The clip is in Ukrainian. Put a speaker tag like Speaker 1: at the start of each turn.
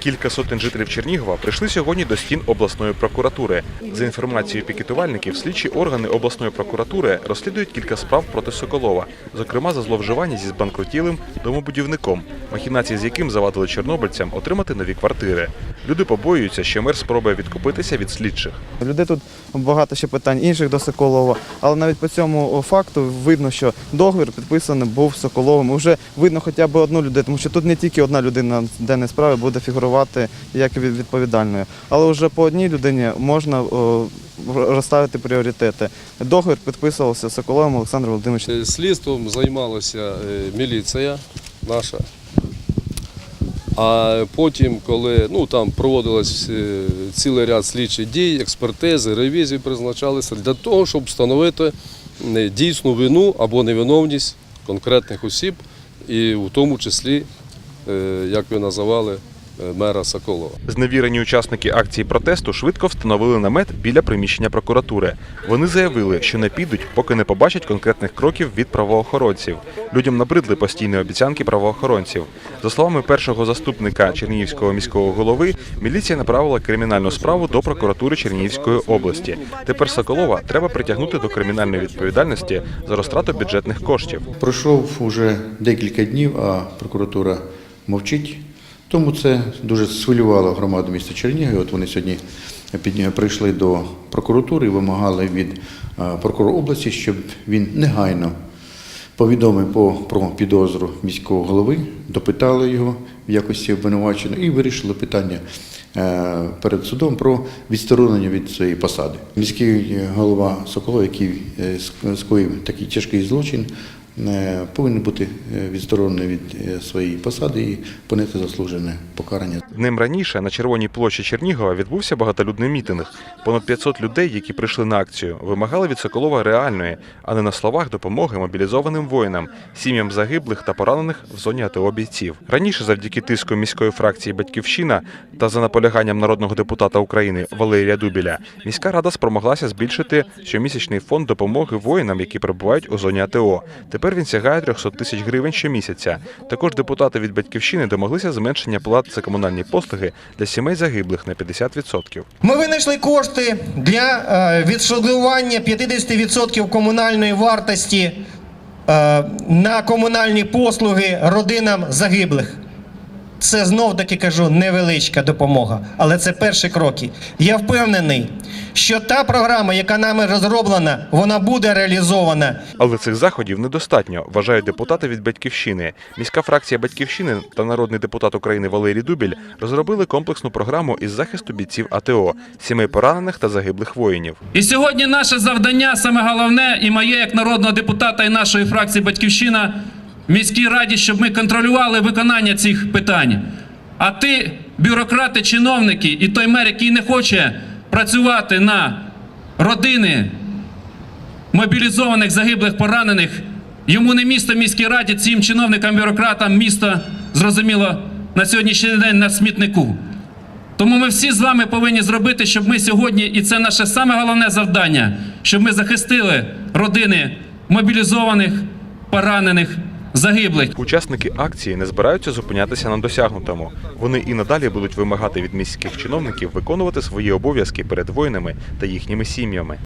Speaker 1: Кілька сотень жителів Чернігова прийшли сьогодні до стін обласної прокуратури. За інформацією пікетувальників, слідчі органи обласної прокуратури розслідують кілька справ проти Соколова, зокрема за зловживання зі збанкрутілим домобудівником, махінації з яким завадили чорнобильцям отримати нові квартири. Люди побоюються, що мер спробує відкупитися від слідчих.
Speaker 2: Людей тут багато ще питань інших до Соколова, але навіть по цьому факту видно, що договір підписаний був Соколовим. І Вже видно хоча б одну людину, тому що тут не тільки одна людина в денній справі буде фігурувати як від- відповідальною, але вже по одній людині можна розставити пріоритети. Договір підписувався Соколовим Олександром Володимировичем.
Speaker 3: Слідством займалася е, міліція наша. А потім, коли ну, там проводилось е, цілий ряд слідчих дій, експертизи, ревізії призначалися для того, щоб встановити дійсну вину або невиновність конкретних осіб, і в тому числі, е, як ви називали, мера Соколова.
Speaker 1: Зневірені учасники акції протесту швидко встановили намет біля приміщення прокуратури. Вони заявили, що не підуть, поки не побачать конкретних кроків від правоохоронців. Людям набридли постійні обіцянки правоохоронців. За словами першого заступника Чернігівського міського голови, міліція направила кримінальну справу до прокуратури Чернігівської області. Тепер Соколова треба притягнути до кримінальної відповідальності за розтрату бюджетних коштів.
Speaker 4: Пройшов уже декілька днів, а прокуратура мовчить. Тому це дуже схвилювало громаду міста Чернігів. От вони сьогодні прийшли до прокуратури і вимагали від е, прокурора області, щоб він негайно повідомив по- про підозру міського голови, допитали його в якості обвинуваченого і вирішили питання е, перед судом про відсторонення від своєї посади. Міський голова Соколов, який е, скоїв такий тяжкий злочин, повинен бути е, відсторонений від е, своєї посади і понести заслужене покарання.
Speaker 1: Днем раніше на Червоній площі Чернігова відбувся багатолюдний мітинг. Понад 500 людей, які прийшли на акцію, вимагали від Соколова реальної, а не на словах допомоги мобілізованим воїнам, сім'ям загиблих та поранених в зоні АТО бійців. Раніше, завдяки тиску міської фракції Батьківщина та за наполяганням народного депутата України Валерія Дубіля, міська рада спромоглася збільшити щомісячний фонд допомоги воїнам, які перебувають у зоні АТО. Тепер він сягає 300 тисяч гривень щомісяця. Також депутати від батьківщини домоглися зменшення плат за комунальні послуги для сімей загиблих на 50%.
Speaker 5: Ми винайшли кошти для е, відшкодування 50% комунальної вартості е, на комунальні послуги родинам загиблих. Це знов таки кажу невеличка допомога, але це перші кроки. Я впевнений, що та програма, яка нами розроблена, вона буде реалізована
Speaker 1: Але цих заходів недостатньо, вважають депутати від батьківщини. Міська фракція батьківщини та народний депутат України Валерій Дубіль розробили комплексну програму із захисту бійців АТО, сімей поранених та загиблих воїнів.
Speaker 6: І сьогодні наше завдання, саме головне, і моє як народного депутата і нашої фракції Батьківщина міській раді, щоб ми контролювали виконання цих питань. А ти, бюрократи, чиновники і той мер, який не хоче працювати на родини мобілізованих, загиблих, поранених, йому не місто міській раді, цим чиновникам, бюрократам місто, зрозуміло, на сьогоднішній день на смітнику. Тому ми всі з вами повинні зробити, щоб ми сьогодні, і це наше саме головне завдання, щоб ми захистили родини мобілізованих, поранених, загиблих.
Speaker 1: Учасники акції не збираються зупинятися на досягнутому. Вони і надалі будуть вимагати від міських чиновників виконувати свої обов'язки перед воїнами та їхніми сім'ями.